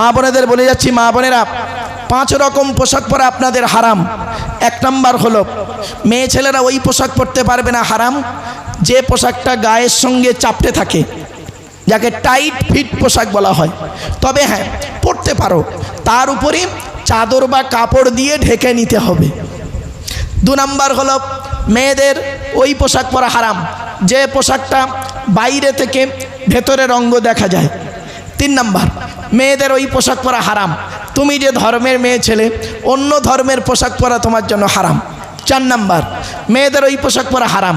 মা বোনেদের বলে যাচ্ছি, মা বোনেরা, পাঁচ রকম পোশাক পরা আপনাদের হারাম। এক নাম্বার হলো, মেয়ে ছেলেরা ওই পোশাক পরতে পারবে না, হারাম। যে পোশাকটা গায়ের সঙ্গে চাপটে থাকে, যাকে টাইট ফিট পোশাক বলা হয়। তবে হ্যাঁ পরতে পারো। তার উপরে চাদর বা কাপড় দিয়ে ঢেকে নিতে হবে। দু নাম্বার হলো, মেয়েদের ওই পোশাক পরা হারাম। যে পোশাকটা বাইরে থেকে ভেতরের অঙ্গ দেখা যায়। তিন নাম্বার মেয়েদের ওই পোশাক পরা হারাম। তুমি যে ধর্মের মেয়ে ছেলে, অন্য ধর্মের পোশাক পরা তোমার জন্য হারাম। চার নাম্বার, মেয়েদের ওই পোশাক পরা হারাম।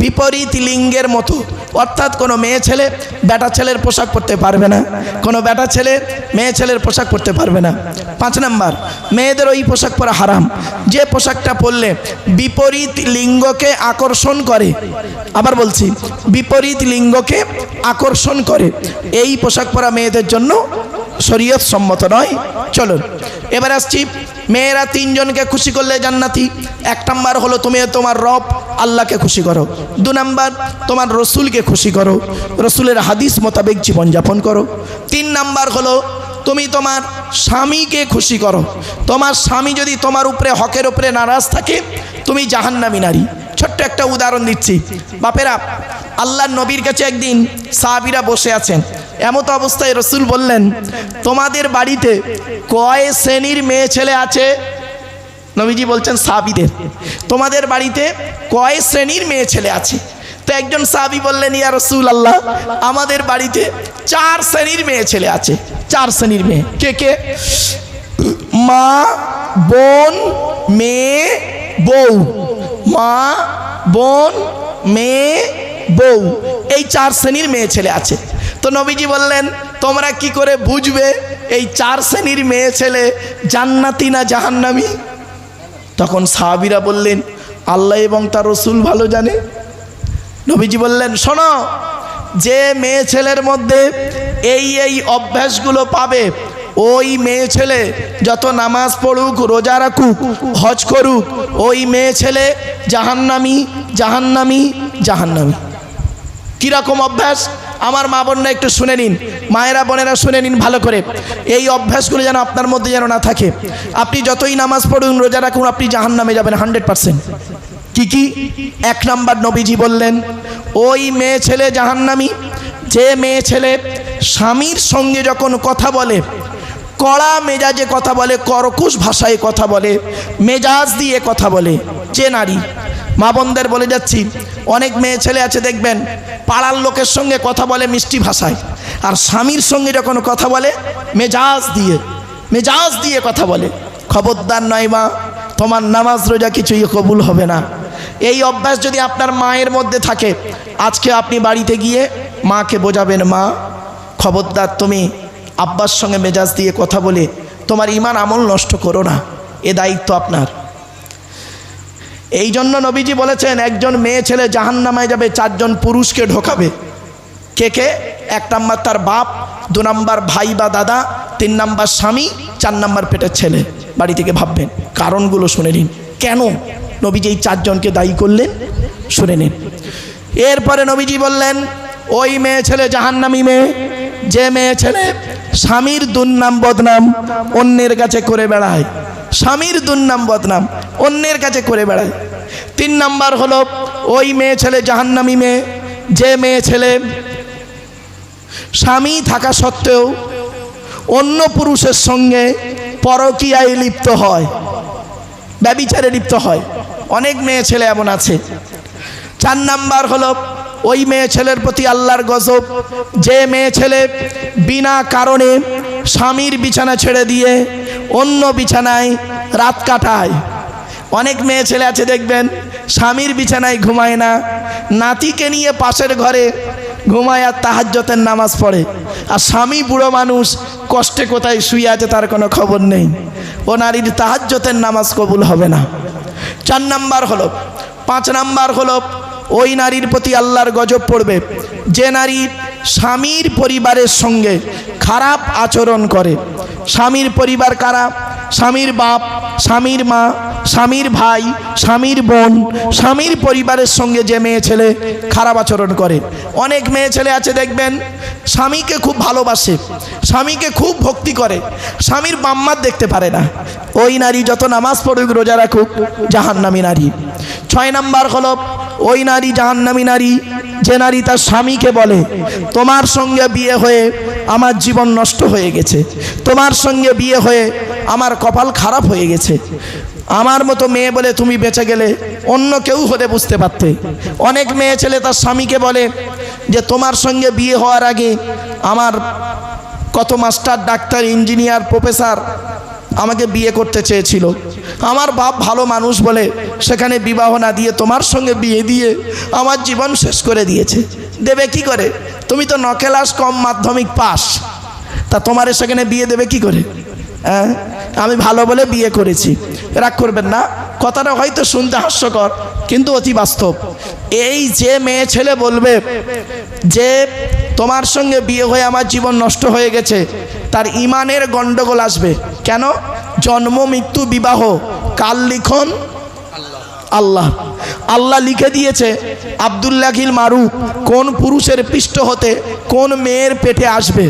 বিপরীত লিঙ্গের মতো, অর্থাৎ কোনো মেয়ে ছেলে বেটা ছেলের পোশাক পরতে পারবে না। কোনো বেটা ছেলে মেয়ে ছেলের পোশাক পরতে পারবে না। পাঁচ নাম্বার, মেয়েদের ওই পোশাক পরা হারাম। যে পোশাকটা পরলে বিপরীত লিঙ্গকে আকর্ষণ করে, আবার বলছি, বিপরীত লিঙ্গকে আকর্ষণ করে, এই পোশাক পরা মেয়েদের জন্য শরীয়ত সম্মত নয়। চলুন, এবার আসছি। মেয়েরা তিনজনকে খুশি করলে জান্নাতি। এক নাম্বার হলো তুমি তোমার রব আল্লাহকে খুশি করো। দু নাম্বার, তোমার রসুলকে খুশি করো। রসুলের হাদিস মোতাবেক জীবনযাপন করো। তিন নাম্বার হলো তুমি তোমার স্বামীকে খুশি করো। তোমার স্বামী যদি তোমার উপরে, হকের উপরে নারাজ থাকে, তুমি জাহান্নামী নারী। ছোট্ট একটা উদাহরণ দিচ্ছি। বাপেরা আল্লাহ নবীর কাছে একদিন সাহাবিরা বসে আছেন। এমত অবস্থায় রসুল বললেন, তোমাদের বাড়িতে কয় শ্রেণির মেয়ে ছেলে আছে? নবীজি বলছেন, সাহাবিদের। তোমাদের বাড়িতে কয় শ্রেণির মেয়ে ছেলে আছে? তো একজন সাহাবি বললেন, ইয়া রসুল আল্লাহ আমাদের বাড়িতে চার শ্রেণির মেয়ে ছেলে আছে। চার শ্রেণির মেয়ে। কে কে? মা, বোন, মেয়ে, বউ। মা, বোন, মেয়ে, বউ। এই চার শ্রেণির মেয়ে ছেলে আছে। তো নবীজি বললেন, তোমরা কি করে বুঝবে এই চার শ্রেণির মেয়ে ছেলে জান্নাতি না জাহান্নামি? তখন সাহাবিরা বললেন, আল্লাহ এবং তার রসুল ভালো জানে। নবীজি বললেন, শোনো, যে মেয়ে ছেলের মধ্যে এই এই অভ্যাসগুলো পাবে ওই মেয়ে ছেলে যত নামাজ পড়ুক, রোজা রাখুক, হজ করুক, ওই মেয়ে ছেলে জাহান্নামি জাহান্নামি জাহান্নামি। কীরকম অভ্যাস? আমার মা বোনরা একটু শুনে নিন, মায়েরা বোনেরা শুনে নিন ভালো করে। এই অভ্যাসগুলো যেন আপনার মধ্যে যেন না থাকে। আপনি যতই নামাজ পড়ুন, রোজা রাখুন, আপনি জাহান নামে যাবেন, হান্ড্রেড পারসেন্ট। কী কী? এক নাম্বার নবীজি বললেন, ওই মেয়ে ছেলে জাহান্নামি, যে মেয়ে ছেলে স্বামীর সঙ্গে যখন কথা বলে কড়া মেজাজে কথা বলে, করকুশ ভাষায় কথা বলে, মেজাজ দিয়ে কথা বলে, যে নারী। মা বোনদের বলে যাচ্ছি, অনেক মেয়ে ছেলে আছে, দেখবেন, পাড়ার লোকের সঙ্গে কথা বলে মিষ্টি ভাষায়, আর স্বামীর সঙ্গে যখন কথা বলে, মেজাজ দিয়ে মেজাজ দিয়ে কথা বলে। খবরদার নয় মা, তোমার নামাজ রোজা কিছুই কবুল হবে না। এই অভ্যাস যদি আপনার মায়ের মধ্যে থাকে, আজকে আপনি বাড়িতে গিয়ে মাকে বোঝাবেন, মা, খবরদার তুমি আব্বার সঙ্গে মেজাজ দিয়ে কথা বলে, তোমার ইমান আমল নষ্ট করো না, এ দায়িত্ব আপনার। এই জন্য নবীজি বলেছেন, একজন মেয়ে ছেলে জাহান নামায় যাবে, চারজন পুরুষকে ঢোকাবে। কে কে? এক নাম্বার তার বাপ, দু নাম্বার ভাই বা দাদা, তিন নাম্বার স্বামী, চার নাম্বার পেটের ছেলে। বাড়ি থেকে ভাববেন, কারণগুলো শুনে নিন। কেন নবীজি এই চারজনকে দায়ী করলেন? শুনে নিন। এরপরে নবীজি বললেন, ওই মেয়ে ছেলে জাহান্নামি মেয়ে যে মেয়ে ছেলে স্বামীর দুর্নাম বদনাম, অন্যের কাছে করে বেড়ায়। স্বামীর দুর্নাম বদনাম, অন্যের কাছে করে বেড়ায়। তিন নাম্বার হলো, ওই মেয়ে ছেলে জাহান্নামী মেয়ে, যে মেয়ে ছেলে স্বামী থাকা সত্ত্বেও অন্য পুরুষের সঙ্গে পরকীয়ায় লিপ্ত হয়, ব্যবিচারে লিপ্ত হয়। অনেক মেয়ে ছেলে এমন আছে। চার নাম্বার হলো ওই মেয়ে ছেলের প্রতি আল্লাহর গজব। যে মেয়ে ছেলে বিনা কারণে স্বামীর বিছানা ছেড়ে দিয়ে অন্য বিছানায় রাত কাটায়। অনেক মেয়ে ছেলে আছে, দেখবেন, স্বামীর বিছানায় ঘুমায় না, নাতিকে নিয়ে পাশের ঘরে ঘুমায় আর তাহাজ্যতের নামাজ পড়ে। আর স্বামী বুড়ো মানুষ কষ্টে কোথায় শুয়ে আছে তার কোনো খবর নেই। ও নারীর তাহাজ্যতের নামাজ কবুল হবে না। চার নাম্বার হলো, পাঁচ নাম্বার হলো ওই নারীর প্রতি আল্লাহর গজব পড়বে। যে নারী স্বামীর পরিবারের সঙ্গে খারাপ আচরণ করে, স্বামীর পরিবার কারা? স্বামীর বাপ, স্বামীর মা, স্বামীর ভাই, স্বামীর বোন, স্বামীর পরিবারের সঙ্গে যে মেয়ে ছেলে খারাপ আচরণ করে। অনেক মেয়ে ছেলে আছে, দেখবেন, স্বামীকে খুব ভালোবাসে, স্বামীকে খুব ভক্তি করে, স্বামীর বাম্মার দেখতে পারে না। ওই নারী যত নামাজ পড়ুক, রোজা রাখুক, জাহান্নামী নারী। ছয় নাম্বার হলো ওই নারী জাহান্নামী নারী, যে নারী তার স্বামীকে বলে, তোমার সঙ্গে বিয়ে হয়ে আমার জীবন নষ্ট হয়ে গেছে। তোমার সঙ্গে বিয়ে হয়ে আমার কপাল খারাপ হয়ে গেছে। আমার মতো মেয়ে বলে তুমি বেঁচে গেলে অন্য কেউ হলে বুঝতে পারতে। অনেক মেয়ে ছেলে তার স্বামীকে বলে যে, তোমার সঙ্গে বিয়ে হওয়ার আগে আমার কত মাস্টার, ডাক্তার, ইঞ্জিনিয়ার, প্রফেসর আমাকে বিয়ে করতে চেয়েছিল। আমার বাপ ভালো মানুষ বলে সেখানে বিবাহ না দিয়ে তোমার সঙ্গে বিয়ে দিয়ে আমার জীবন শেষ করে দিয়েছে। দেবে কি করে? তুমি তো নকেলাস কম মাধ্যমিক পাস। তা তোমার সেখানে বিয়ে দেবে কি করে? হ্যাঁ? আমি ভালো বলে বিয়ে করেছি। রাগ করবেন না। কথাটা হয়তো শুনতে হাস্যকর, কিন্তু অতি বাস্তব। এই যে মেয়ে ছেলে বলবে যে তোমার সঙ্গে বিয়ে হয়ে আমার জীবন নষ্ট হয়ে গেছে, তার ইমানের গণ্ডগোল আসবে। কেন? জন্ম, মৃত্যু, বিবাহ কাল লিখন? আল্লাহ। আল্লাহ লিখে দিয়েছে, আবদুল্লাহিল মারু কোন পুরুষের পৃষ্ঠ হতে কোন মেয়ের পেটে আসবে?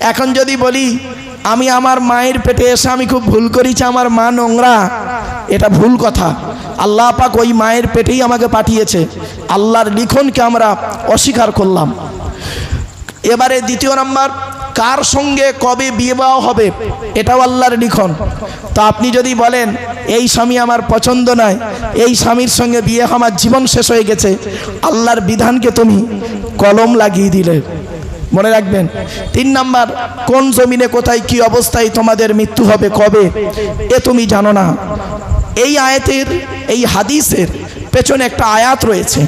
এখন যদি বলি, আমি আমার মায়ের পেটে এসে আমি খুব ভুল করেছি, আমার মা নোংরা, এটা ভুল কথা। আল্লাহ পাক ওই মায়ের পেটেই আমাকে পাঠিয়েছে। আল্লাহর লিখনকে আমরা অস্বীকার করলাম। এবারে দ্বিতীয় নাম্বার, কার সঙ্গে কবে বিবাহ হবে, এটাও আল্লাহর লিখন। তো আপনি যদি বলেন, এই স্বামী আমার পছন্দ নয়, এই স্বামীর সঙ্গে বিয়ে আমার জীবন শেষ হয়ে গেছে, আল্লাহর বিধানকে তুমি কলম লাগিয়ে দিলে। মনে রাখবেন, তিন নাম্বার, কোন জমিনে কোথায় কি অবস্থায় তোমাদের মৃত্যু হবে, কবে? এ তুমি জানো না। এই আয়াতের, এই হাদিসের পেছনে একটা আয়াত রয়েছে।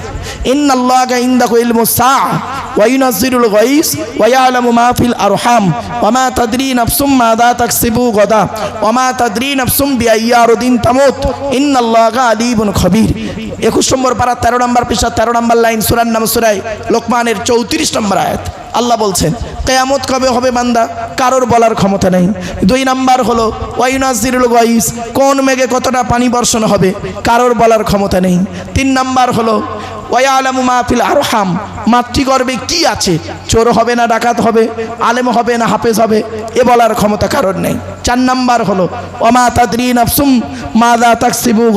আরহাম, ওয়া মা তাদরি নাফসুম মাযা তাকসিবু গাদা একুশ নম্বর পারা, তেরো নম্বর পৃষ্ঠা, তেরো নম্বর লাইন সুরার নাম সুরাই লোকমানের চৌত্রিশ নম্বর আয়াত। আল্লাহ বলছেন কেয়ামত কবে হবে বান্দা? কারোর বলার ক্ষমতা নেই। দুই নাম্বার হলো, ওয়াইনাজিরুল গাইস, কোন মেঘে কতটা পানি বর্ষণ হবে? কারোর বলার ক্ষমতা নেই। তিন নাম্বার হলো ওয়ালামু মাহফিল আরহাম। মাতৃগর্ভে কি আছে? চোর হবে না, ডাকাত হবে, আলেম হবে না, হাফেজ হবে, এ বলার ক্ষমতা কারণ নেই। চার নাম্বার হলো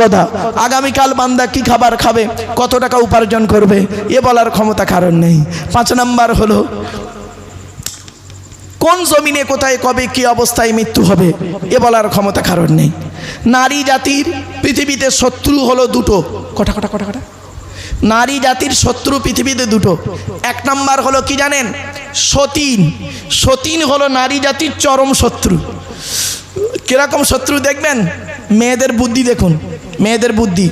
গদা। আগামীকাল বান্দা কি খাবার খাবে? কত টাকা উপার্জন করবে? এ বলার ক্ষমতা কারণ নেই। পাঁচ নাম্বার হলো, কোন জমিনে, কোথায়, কবে, কি অবস্থায় মৃত্যু হবে? এ বলার ক্ষমতা কারণ নেই। নারী জাতির পৃথিবীতে শত্রু হলো দুটো। কটা কটা কটা কটা? নারী জাতির শত্রু পৃথিবীতে দুটো। এক নাম্বার হলো কি জানেন? সতীন। সতীন হলো নারী জাতির চরম শত্রু। কীরকম শত্রু দেখবেন? মেয়েদের বুদ্ধি দেখুন। মেয়েদের বুদ্ধি।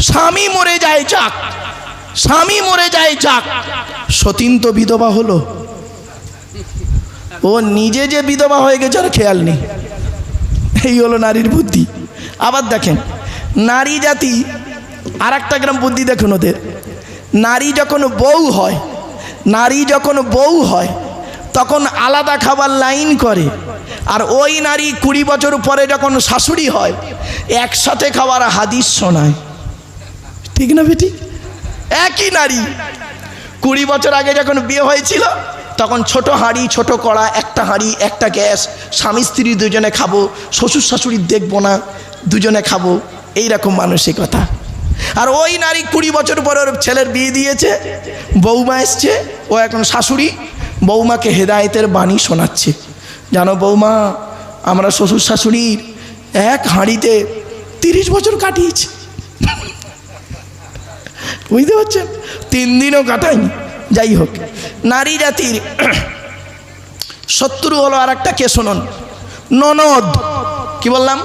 স্বামী মরে যায় যাক। স্বামী মরে যায় যাক। সতীন তো বিধবা হলো। ও নিজে যে বিধবা হয়ে গেছে আর খেয়াল নেই। এই হলো নারীর বুদ্ধি। আবার দেখেন, নারী জাতি আর একটা গ্রাম বুদ্ধি দেখুন ওদের। নারী যখন বউ হয়, নারী যখন বউ হয়, তখন আলাদা খাবার লাইন করে। আর ওই নারী কুড়ি বছর পরে যখন শাশুড়ি হয়, একসাথে খাওয়ার হাদিস শোনায়। ঠিক না বেটি? একই নারী। কুড়ি বছর আগে যখন বিয়ে হয়েছিল, তখন ছোট হাঁড়ি, ছোট কড়া, একটা হাঁড়ি, একটা গ্যাস, স্বামী, স্ত্রী দুজনে খাব, শ্বশুর শাশুড়ি দেখব না, দুজনে খাব। এইরকম মানসিকতা। আর ওই নারী কুড়ি বছর পর ওর ছেলের বিয়ে দিয়েছে, বৌমা এসছে, ও এখন শাশুড়ি, বৌমাকে হেদায়েতের বাণী শোনাচ্ছে। জানো বৌমা, আমরা শ্বশুর শাশুড়ির এক হাঁড়িতে তিরিশ বছর কাটিয়েছি। বুঝতে পারছেন? তিন দিনও কাটাইনি যাই হোক, নারী জাতির শত্রু হলো আর একটা কে শুনুন? ননদ। কি বললাম?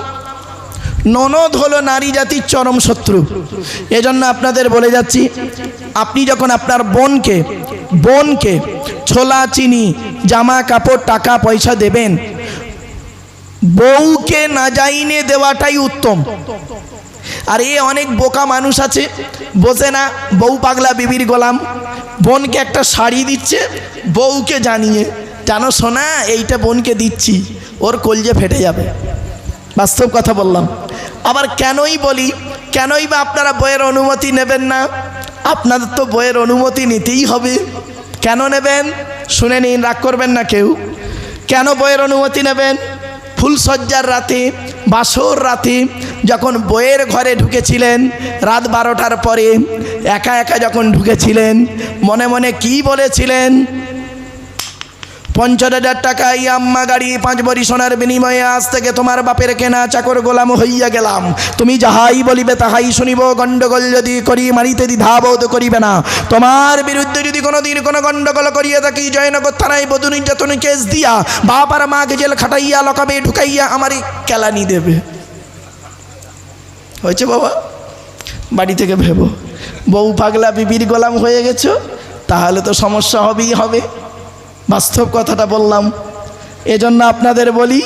ননদ হলো নারী জাতির চরম শত্রু। এজন্য আপনাদের বলে যাচ্ছি, আপনি যখন আপনার বোনকে বোনকে ছোলা, চিনি, জামা, কাপড়, টাকা, পয়সা দেবেন, বউকে না যাইনে দেওয়াটাই উত্তম। আর এ অনেক বোকা মানুষ আছে, বোঝে না, বউ পাগলা বিবির গোলাম। বোনকে একটা শাড়ি দিচ্ছে, বউকে জানিয়ে, জানো শোনা এইটা বোনকে দিচ্ছি, ওর কলজে ফেটে যাবে। বাস্তব কথা বললাম। আবার কেনই বলি, কেনই বা আপনারা বইয়ের অনুমতি নেবেন না? আপনাদের তো বইয়ের অনুমতি নিতেই হবে। কেন নেবেন? শুনে নিন, রাগ করবেন না কেউ। কেন বইয়ের অনুমতি নেবেন? ফুলসজ্জার রাতে, বাসর রাতে যখন বইয়ের ঘরে ঢুকেছিলেন, রাত বারোটার পরে একা একা যখন ঢুকেছিলেন, মনে মনে কি বলেছিলেন? পঞ্চাশ হাজার টাকা এই আম্মা গাড়ি পাঁচ বড়ি সোনার বিনিময়ে আজ থেকে তোমার বাপের কেনা চাকর গোলাম হইয়া গেলাম। তুমি যাহাই বলিবে তাহাই শুনিব, গণ্ডগোল যদি করি মারিতে দ্বিধাবোধ করিবে না। তোমার বিরুদ্ধে যদি কোনো দিন কোনো গণ্ডগোল করিয়া থাকি, জয়নগর থানায় বধূ নির্যাতন কেস দিয়া বাপ আর মাকে জেল খাটাইয়া লকাবে ঢুকাইয়া আমারই কেলানি দেবে। হয়েছে বাবা? বাড়ি থেকে ভেবো। বউ পাগলা বিবির গোলাম হয়ে গেছো? তাহলে তো সমস্যা হবেই হবে। বাস্তব কথাটা বললাম। এজন্য আপনাদের বলি,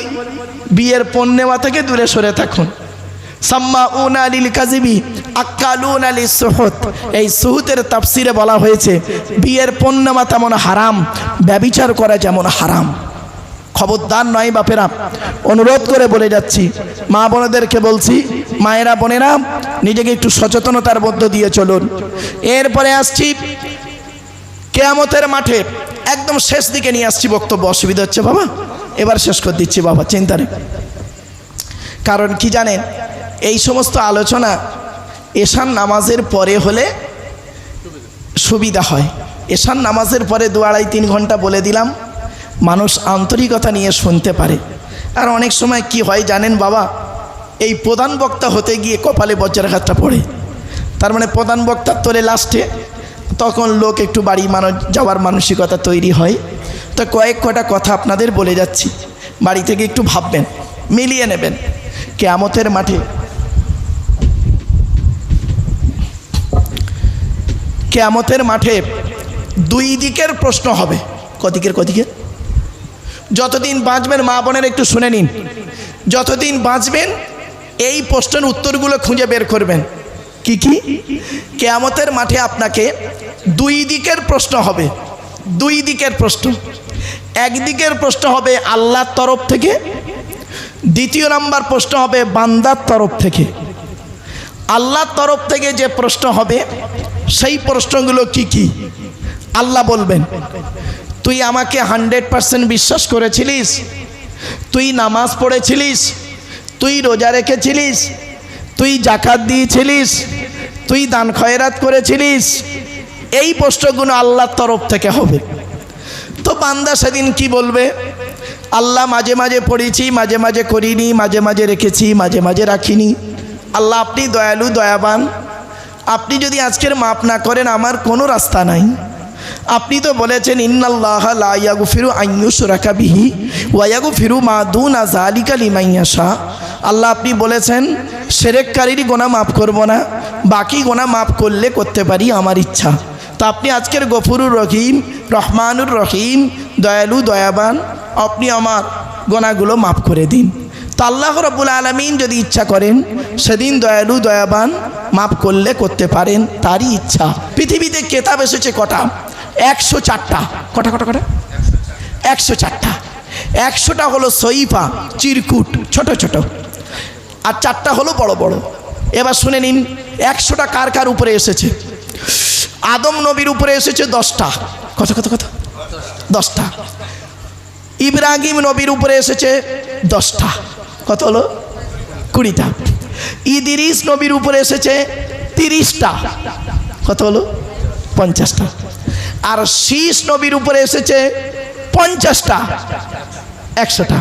বিয়ের পণ্যেমা থেকে দূরে সরে থাকুন। সাম্মা উন আলিল কাজিবি আক্কালুন আলী সুহত এই সুহুতের তাফসিরে বলা হয়েছে, বিয়ের পণ্যমা তেমন হারাম, ব্যবিচার করা যেমন হারাম। খবরদার নয় বাপেরা, অনুরোধ করে বলে যাচ্ছি, মা বোনেদেরকে বলছি, মায়েরা বোনেরা, নিজেকে একটু সচেতনতার মধ্য দিয়ে চলুন। এরপরে আসছি, কেয়ামতের মাঠে একদম শেষ দিকে নিয়ে আসছি বক্তব্য, অসুবিধা হচ্ছে বাবা। এবার শেষ করে দিচ্ছি বাবা, চিন্তা নেই। কারণ কি জানেন, এই সমস্ত আলোচনা এশান নামাজের পরে হলে সুবিধা হয়। এশান নামাজের পরে দু আড়াই তিন ঘণ্টা বলে দিলাম, মানুষ আন্তরিকতা নিয়ে শুনতে পারে। আর অনেক সময় কি হয় জানেন বাবা, এই প্রধান বক্তা হতে গিয়ে কপালে বজ্রাঘাতটা পড়ে। তার মানে প্রধান বক্তার তোলে লাস্টে তখন লোক একটু বাড়ি মানুষ যাওয়ার মানসিকতা তৈরি হয়। তো কয়েক কটা কথা আপনাদের বলে যাচ্ছি। বাড়ি থেকে একটু ভাববেন, মিলিয়ে নেবেন। কেয়ামতের মাঠে কেয়ামতের মাঠে দুই দিকের প্রশ্ন হবে। কদিকের কদিকের? যতদিন বাঁচবেন, মা বোনের একটু শুনে নিন। যতদিন বাঁচবেন, এই প্রশ্নের উত্তরগুলো খুঁজে বের করবেন। কি কি? কেয়ামতের মাঠে আপনাকে দুই দিকের প্রশ্ন হবে। দুই দিকের প্রশ্ন। একদিকের প্রশ্ন হবে আল্লাহর তরফ থেকে। দ্বিতীয় নাম্বার প্রশ্ন হবে বান্দার তরফ থেকে। আল্লাহর তরফ থেকে যে প্রশ্ন হবে, সেই প্রশ্নগুলো কি কি? আল্লাহ বলবেন, তুই আমাকে হান্ড্রেড পারসেন্ট বিশ্বাস করেছিলিস, তুই নামাজ পড়েছিলিস, তুই রোজা রেখেছিলিস তুই জাকাত দিয়েছিলিস, তুই দান খয়রাত করেছিলিস, এই প্রশ্নগুলো আল্লাহর তরফ থেকে হবে। তো বান্দা সেদিন কি বলবে? আল্লাহ মাঝে মাঝে পড়েছি, মাঝে মাঝে করিনি, মাঝে মাঝে রেখেছি, মাঝে মাঝে রাখিনি। আল্লাহ আপনি দয়ালু, দয়াবান। আপনি যদি আজকের মাপ না করেন, আমার কোনো রাস্তা নাই। আপনি তো বলেছেন, ইন্নাল্লাহ ফিরু আইয়ু সুরাকা বিহি ওয়াইয়াগু ফিরু মা দু না জালিকা লিমাইয়াশা আল্লাহ আপনি বলেছেন সেরেককারীরই গোনা মাফ করব না, বাকি গোনা মাফ করলে করতে পারি আমার ইচ্ছা। তা আপনি আজকের গফুরুর রহিম, রহমানুর রহিম, দয়ালু, দয়াবান, আপনি আমার গোনাগুলো মাফ করে দিন। তো আল্লাহ রব্বুল আলমিন যদি ইচ্ছা করেন, সেদিন দয়ালু, দয়াবান মাফ করলে করতে পারেন, তারই ইচ্ছা। পৃথিবীতে কেতাব এসেছে কটা? একশো চারটা। কটা কটা কটা? একশো চারটা। একশোটা হলো সইফা, চিরকুট, ছোট ছোট। আর চারটা হলো বড় বড়। এবার শুনে নিন, একশোটা কার কার উপরে এসেছে? আদম নবীর উপরে এসেছে দশটা। কত কত কত দশটা। ইব্রাহিম নবীর উপরে এসেছে দশটা। কত হলো? কুড়িটা। ইদিরিস নবীর উপরে এসেছে তিরিশটা। কত হলো? পঞ্চাশটা। আর শীষ নবীর উপরে এসেছে পঞ্চাশটা। একশোটা।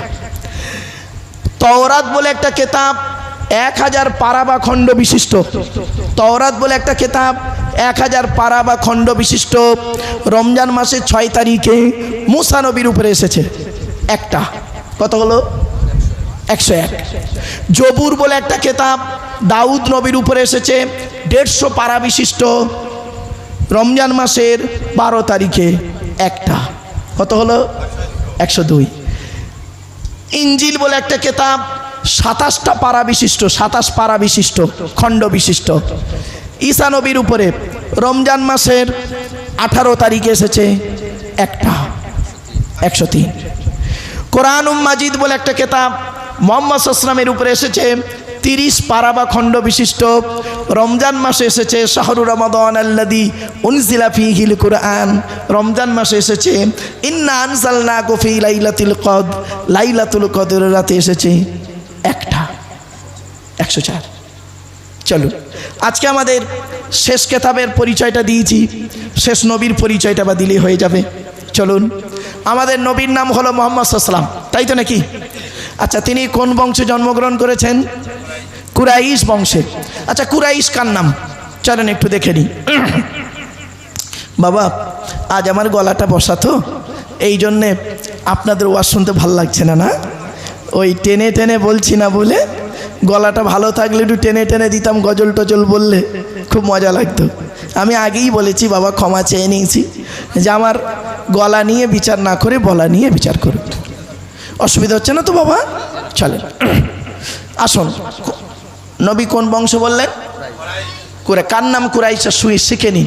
তওরাত বলে একটা কেতাব এক হাজার পারা বা খণ্ড বিশিষ্ট। তওরাত বলে একটা কেতাব এক হাজার পারা বা খণ্ড বিশিষ্ট। রমজান মাসের ছয় তারিখে মুসা নবীর উপরে এসেছে। একটা। কত হলো? একশো এক। জবুর বলে একটা কেতাব দাউদ নবীর উপরে এসেছে, দেড়শো পারা বিশিষ্ট। রমজান মাসের বারো তারিখে একটা। কত হলো? একশো দুই। ইঞ্জিল বলে একটা কেতাব সাতাশটা পারা বিশিষ্ট, সাতাশ পারা বিশিষ্ট, খণ্ড বিশিষ্ট। ঈসা নবীর উপরে রমজান মাসের আঠারো তারিখে এসেছে একটা, একশো তিন। কোরআন মাজিদ বলে একটা কেতাব মোহাম্মদ আসলামের উপরে এসেছে, তিরিশ পারা বা খণ্ড বিশিষ্ট। রমজান মাসে এসেছে, শাহরু রমাদান আল্লাদি উনজিলা ফিহিল কুরআন। রমজান মাসে এসেছে, ইন্না আনজালনা কফি লাইলাতুল কদ, লাইলাতুল কদর রাতে এসেছে। একটা, একশো চার। চলুন, আজকে আমাদের শেষ কেতাবের পরিচয়টা দিয়েছি, শেষ নবীর পরিচয়টা বা দিলেই হয়ে যাবে। চলুন, আমাদের নবীর নাম হলো মোহাম্মদ সাল্লাম তাই তো নাকি? আচ্ছা তিনি কোন বংশে জন্মগ্রহণ করেছেন? কুরাইশ বংশে। আচ্ছা কুরাইশ কার নাম? চলেন একটু দেখে নিই। বাবা, আজ আমার গলাটা বসা তো, এই জন্যে আপনাদের ওয়াজ শুনতে ভালো লাগছে না না? ওই টেনে টেনে বলছি না বলে গলাটা ভালো থাকলে একটু টেনে টেনে দিতাম, গজল টজল বললে খুব মজা লাগতো। আমি আগেই বলেছি, বাবা ক্ষমা চেয়ে নিয়েছি যে আমার গলা নিয়ে বিচার না করে, বলা নিয়ে বিচার করুন। অসুবিধা হচ্ছে না তো বাবা? চলেন। আসুন। নবী কোন বংশ বললেন? কুরে কার নাম কুরাইশা শুয়ে শিখে নিন।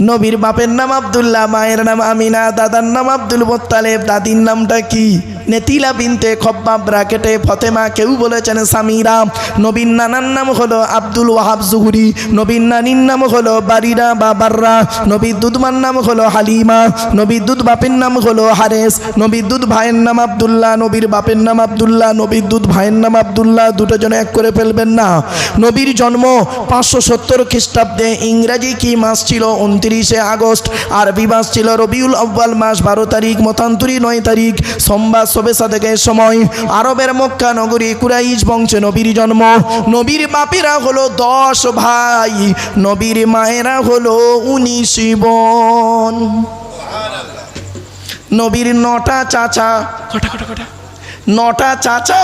নবীর বাপের নাম আবদুল্লাহ, মায়ের নাম আমিনা, দাদার নাম আব্দুল মোত্তালেব, দাদির নামটা কি? নেতিলা বিনতে খব্বাব ব্রাকেটে ফতেমা, কেউ বলেছেন সামিরা। নবীর নানার নাম হলো আব্দুল ওয়াহাব জুহুরি। নবীর নানির নাম হলো বারিরা বা বাররা। নবীর দুধমার নাম হলো হালিমা। নবীর দুধ বাপের নাম হলো হারেস। নবীর দুধ ভাইয়ের নাম আবদুল্লাহ, নবীর বাপের নাম আবদুল্লাহ, নবীর দুধ ভাইয়ের নাম আবদুল্লাহ, দুটো জন এক করে ফেলবেন না। নবীর জন্ম পাঁচশো সত্তর খ্রিস্টাব্দে ইংরাজি কি মাস ছিল? উনত্রিশে আগস্ট। আরবি মাস ছিল রবিউল আব্বাল মাস বারো তারিখ মতান্তরি নয় তারিখ সোমবার সবে সাদেকের সময়। আরবের মক্কা নগরী কুরাইশ বংশে নবীর জন্ম। নবীর বাপেরা হলো দশ ভাই নবীর মায়েরা হলো উনিশ বোন। নবীর নটা চাচা কটা কটা কটা? নটা চাচা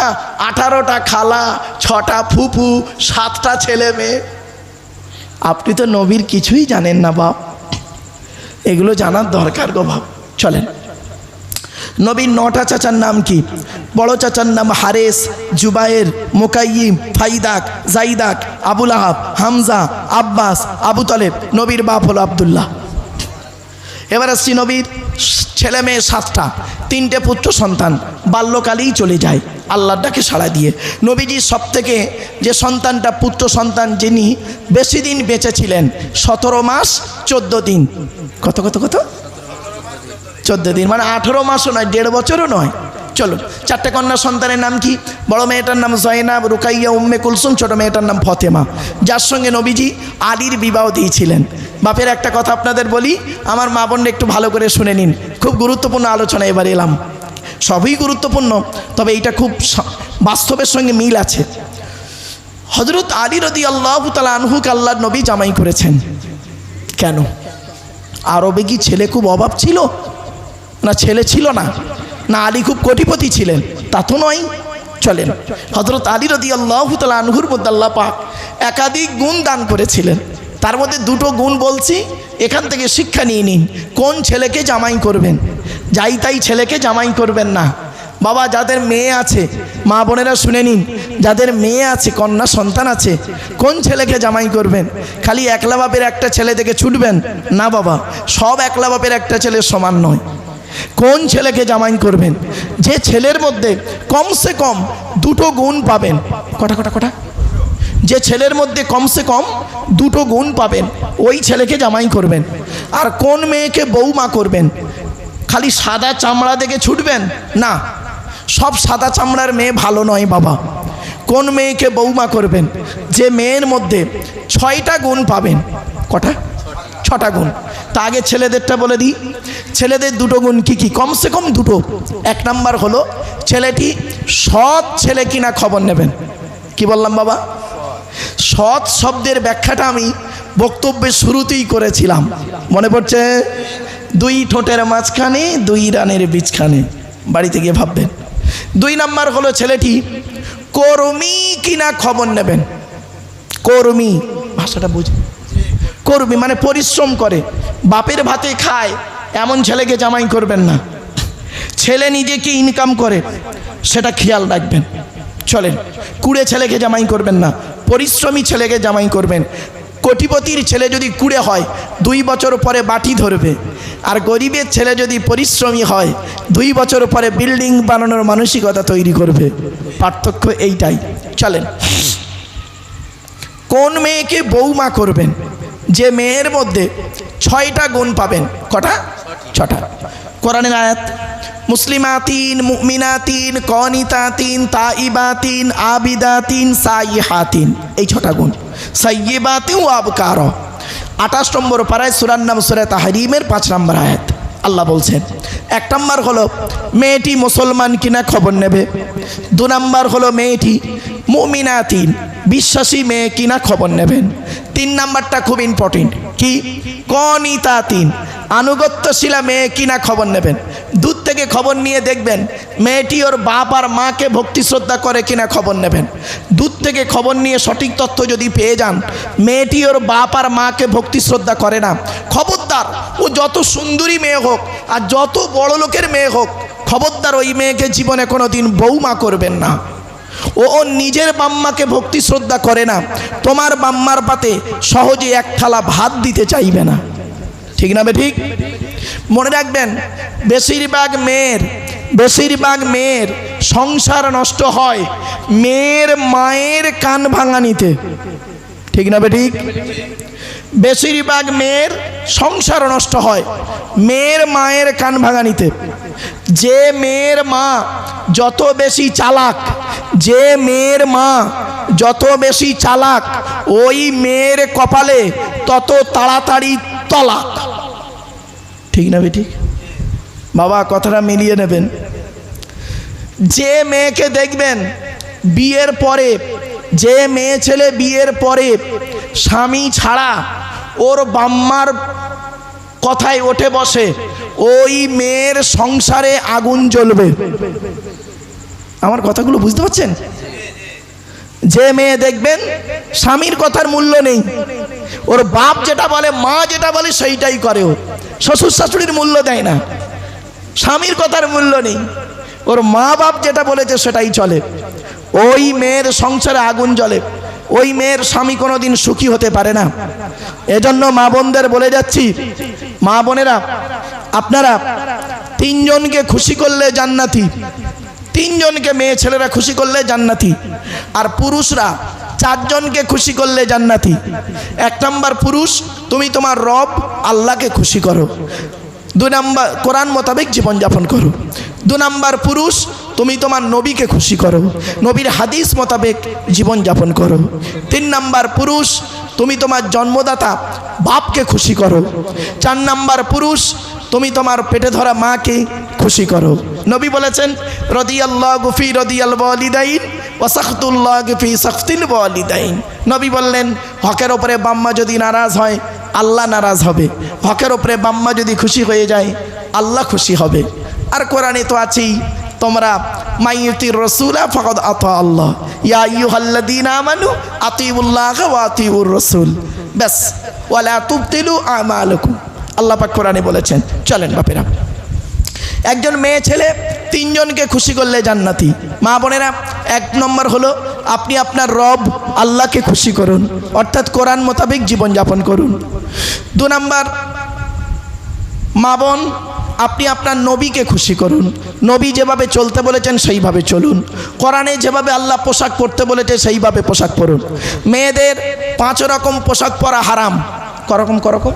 আঠারোটা খালা ছটা ফুফু সাতটা ছেলে মেয়ে। আপনি তো নবীর কিছুই জানেন না বাপ। এগুলো জানার দরকার গো ভাব। চলেন। নবীন নটা চাচার নাম কি? বড় চাচার নাম হারেস, জুবায়ের মোকাইম ফাইদাক, জাইদাক, আবুল আহাব, হামজা, আব্বাস, আবু তলেব, নবীর বাপ হল আবদুল্লাহ। এবার আসছি নবীর ছেলে মেয়ে সাতটা, তিনটে পুত্র সন্তান, বাল্যকালেই চলে যায়, আল্লাহর ডাকে সাড়া দিয়ে। নবীজির সব থেকে যে সন্তানটা, পুত্র সন্তান যিনি বেশি দিন বেঁচেছিলেন, সতেরো মাস, চোদ্দ দিন। কত কত কত? চোদ্দ দিন মানে আঠেরো মাসও নয়, দেড় বছরও নয়। চলো চারটে কন্যা সন্তানের নাম কি? বড় মেয়েটার নাম জয়নাব, রুকাইয়া, উম্মে কুলসুম, ছোট মেয়েটার নাম ফতেমা। যার সঙ্গে নবীজি আলীর বিবাহ দিয়েছিলেন। বাপের একটা কথা আপনাদের বলি, আমার মা বোনরা একটু ভালো করে শুনে নিন। খুব গুরুত্বপূর্ণ আলোচনা এবার এলাম। সবই গুরুত্বপূর্ণ, তবে এইটা খুব বাস্তবের সঙ্গে মিল আছে। হজরত আলী রদি আল্লাহ তালা আনহুক আল্লাহ নবী জামাই করেছেন। কেন? আরবে কি ছেলে খুব অভাব ছিল? না ছেলে ছিল না? না আলী খুব কোটিপতি ছিলেন, তা তো নয়, চলেন। হজরত আলী রদি আল্লাহ তালা আনহুর আল্লাহ পাক একাধিক গুণ দান করেছিলেন। তার মধ্যে দুটো গুণ বলছি, এখান থেকে শিক্ষা নিয়ে নিন, কোন ছেলেকে জামাই করবেন? যাই তাই ছেলেকে জামাই করবেন না। বাবা, যাদের মেয়ে আছে, মা বোনেরা শুনে নিন, যাদের মেয়ে আছে, কন্যা, সন্তান আছে, কোন ছেলেকে জামাই করবেন? খালি একলা বাপের একটা ছেলে থেকে ছুটবেন? না বাবা, সব একলা বাপের একটা ছেলে সমান নয়। কোন ছেলেকে জামাই করবেন? যে ছেলের মধ্যে কমসে কম দুটো গুণ পাবেন। কটা কটা কটা? যে ছেলের মধ্যে কমসে কম দুটো গুণ পাবেন, ওই ছেলেকে জামাই করবেন। আর কোন মেয়েকে বৌমা করবেন? খালি সাদা চামড়া দেখে ছুটবেন? না, সব সাদা চামড়ার মেয়ে ভালো নয় বাবা। কোন মেয়েকে বৌমা করবেন? যে মেয়ের মধ্যে ছয়টা গুণ পাবেন। কটা? ছটা গুণ। তা আগে ছেলেদেরটা বলে দিই। ছেলেদের দুটো গুণ কি কি? কমসে কম দুটো। এক নাম্বার হলো, ছেলেটি সৎ ছেলে কিনা খবর নেবেন। কি বললাম বাবা? সৎ শব্দের ব্যাখ্যাটা আমি বক্তব্যের শুরুতেই করেছিলাম। মনে পড়ছে? দুই ঠোঁটের মাঝখানে, দুই রানের বীজখানে। বাড়িতে গিয়ে ভাববেন। দুই নাম্বার হলো, ছেলেটি কর্মী কিনা খবর নেবেন। কর্মী, ভাষাটা বুঝে কর্মী মানে পরিশ্রম করে। বাপের ভাতে খায়, এমন ছেলেকে জামাই করবেন না। ছেলে নিজেকে ইনকাম করে, সেটা খেয়াল রাখবেন। চলেন, কুড়ে ছেলেকে জামাই করবেন না, পরিশ্রমী ছেলেকে জামাই করবেন। কোটিপতির ছেলে যদি কুড়ে হয়, দুই বছর পরে বাটি ধরবে। আর গরিবের ছেলে যদি পরিশ্রমী হয়, দুই বছর পরে বিল্ডিং বানানোর মানসিকতা তৈরি করবে। পার্থক্য এইটাই। চলেন, কোন মেয়েকে বৌমা করবেন? যে মেয়ের মধ্যে ছয়টা গুণ পাবেন। কটা? ছটা। কোরআনের আয়াত, মুসলিমাতিন, মুমিনাতিন, কনিতাতিন, তাইবাতিন, আবিদাতিন, সাইহাতিন। এই ছটা গুণ। সাইয়েবাতিন ও আবকার। আঠাশ নম্বর পাড়ায় সুরার নাম সুরে তাহারিমের পাঁচ নম্বর আয়াত। আল্লাহ বলছেন এক নম্বর হলো, মেয়েটি মুসলমান কিনা খবর নেবে। দু নম্বর হলো, মেয়েটি মুমিনাতিন, বিশ্বাসী মেয়ে কিনা খবর নেবেন তিন নাম্বারটা খুব ইম্পর্টেন্ট কি? কনিতা তিন আনুগত্যশীলা মেয়ে কিনা খবর নেবেন। দূর থেকে খবর নিয়ে দেখবেন, মেয়েটি ওর বাপ আর মাকে ভক্তি শ্রদ্ধা করে কিনা খবর নেবেন। দূর থেকে খবর নিয়ে সঠিক তথ্য যদি পেয়ে যান, মেয়েটি ওর বাপ আর মাকে ভক্তি শ্রদ্ধা করে না। খবরদার, ও যত সুন্দরী মেয়ে হোক আর যত বড় লোকের মেয়ে হোক, খবরদার ওই মেয়েকে জীবনে কোনো দিন বৌমা করবেন না। ও ওর নিজের বাম্মাকে ভক্তি শ্রদ্ধা করে না, তোমার বাম্মার পাতে সহজে এক থালা ভাত দিতে চাইবে না। ঠিক না বে ঠিক? মনে রাখবেন, বেশিরভাগ মেয়ের বেশিরভাগ মেয়ের সংসার নষ্ট হয় মেয়ের মায়ের কান ভাঙানিতে ঠিক না ঠিক? বেশিরভাগ মেয়ের সংসার নষ্ট হয় মেয়ের মায়ের কান ভাঙানিতে যে মেয়ের মা যত বেশি চালাক, যে মেয়ের মা যত বেশি চালাক, ওই মেয়ের কপালে তত তাড়াতাড়ি তলাক। ঠিক না ঠিক বাবা, কথাটা মিলিয়ে নেবেন। যে মেয়েকে দেখবেন, বিয়ের পরে, যে মেয়ে ছেলে বিয়ের পরে, স্বামী ছাড়া ওর বাম্মার কথায় ওঠে বসে, ওই মেয়ের সংসারে আগুন জ্বলবে। আমার কথাগুলো বুঝতে পারছেন? যে মেয়ে দেখবেন, স্বামীর কথার মূল্য নেই। ওর বাপ যেটা বলে, মা যেটা বলে, সেইটাই করে ও। শ্বশুর শাশুড়ির মূল্য দেয় না। স্বামীর কথার মূল্য নেই। ওর মা বাপ যেটা বলেছে, সেটাই চলে। ওই মেয়ের সংসারে আগুন জ্বলে। ওই মেয়ের স্বামী কোনো দিন সুখী হতে পারে না। এজন্য মা বোনদের বলে যাচ্ছি, মা বোনেরা, আপনারা তিনজনকে খুশি করলে জান্নাতি। তিনজনকে মেয়ে ছেলেরা খুশি করলে জান্নাতি, আর পুরুষরা চারজনকে খুশি করলে জান্নাতি। এক নম্বর পুরুষ, তুমি তোমার রব আল্লাহকে খুশি করো। দুই নম্বর, কোরআন মোতাবেক জীবনযাপন করো। দু নাম্বার পুরুষ, তুমি তোমার নবীকে খুশি করো। নবীর হাদিস মোতাবেক জীবনযাপন করো। তিন নাম্বার পুরুষ তুমি তোমার জন্মদাতা বাপকে খুশি করো। চার নাম্বার পুরুষ, তুমি তোমার পেটে ধরা মাকে খুশি করো। নবী বলেছেন রদি আল্লাহ গুফি রদি আল বলিদাইন ওসাখতুল্লাহ গুফি সখতিল বলিদাইন নবী বললেন, হকের ওপরে বাম্মা যদি নারাজ হয়, আল্লাহ নারাজ হবে। হকের ওপরে বাম্মা যদি খুশি হয়ে যায়, আল্লাহ খুশি হবে। আর কোরআনে তো আছেই, তোমরা মাইয়ুতি রসুলা ফকদ আত আল্লাহ। ইয়া আতিউল্লাহ আতিউর রসুল। ব্যাস বলেছেন, চলেন বাপেরা। একজন মেয়ে ছেলে তিনজনকে খুশি করলে জান্নাতি। মা বোনেরা, এক নম্বর হলো আপনি আপনার রব আল্লাহকে খুশি করুন, অর্থাৎ কোরআন মোতাবেক জীবনযাপন করুন। দু নম্বর, মা বোন আপনি আপনার নবীকে খুশি করুন। নবী যেভাবে চলতে বলেছেন, সেইভাবে চলুন। কোরআনে যেভাবে আল্লাহ পোশাক পরতে বলেছে, সেইভাবে পোশাক পরুন। মেয়েদের পাঁচ রকম পোশাক পরা হারাম। করকম করকম?